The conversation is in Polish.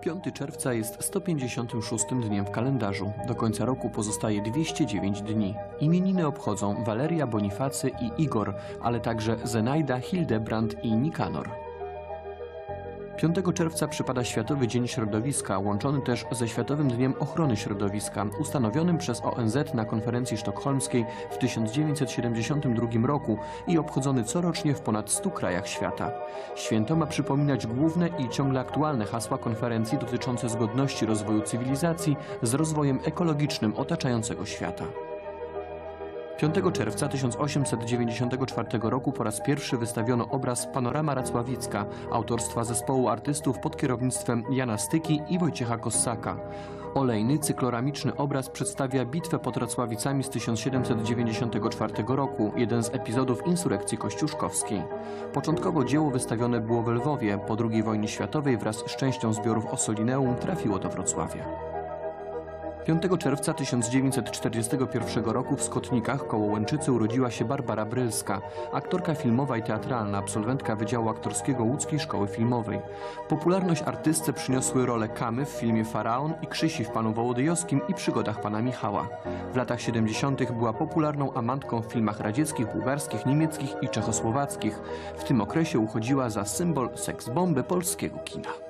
5 czerwca jest 156 dniem w kalendarzu. Do końca roku pozostaje 209 dni. Imieniny obchodzą Waleria, Bonifacy i Igor, ale także Zenaida, Hildebrand i Nikanor. 5 czerwca przypada Światowy Dzień Środowiska, łączony też ze Światowym Dniem Ochrony Środowiska, ustanowionym przez ONZ na konferencji sztokholmskiej w 1972 roku i obchodzony corocznie w ponad 100 krajach świata. Święto ma przypominać główne i ciągle aktualne hasła konferencji dotyczące zgodności rozwoju cywilizacji z rozwojem ekologicznym otaczającego świata. 5 czerwca 1894 roku po raz pierwszy wystawiono obraz Panorama Racławicka autorstwa zespołu artystów pod kierownictwem Jana Styki i Wojciecha Kossaka. Olejny, cykloramiczny obraz przedstawia bitwę pod Racławicami z 1794 roku, jeden z epizodów insurekcji kościuszkowskiej. Początkowo dzieło wystawione było w Lwowie, po II wojnie światowej wraz z częścią zbiorów Ossolineum trafiło do Wrocławia. 5 czerwca 1941 roku w Skotnikach koło Łęczycy urodziła się Barbara Brylska, aktorka filmowa i teatralna, absolwentka Wydziału Aktorskiego Łódzkiej Szkoły Filmowej. Popularność artystce przyniosły role Kamy w filmie Faraon i Krzysi w Panu Wołodyjowskim i Przygodach Pana Michała. W latach 70. była popularną amantką w filmach radzieckich, bułgarskich, niemieckich i czechosłowackich. W tym okresie uchodziła za symbol seks-bomby polskiego kina.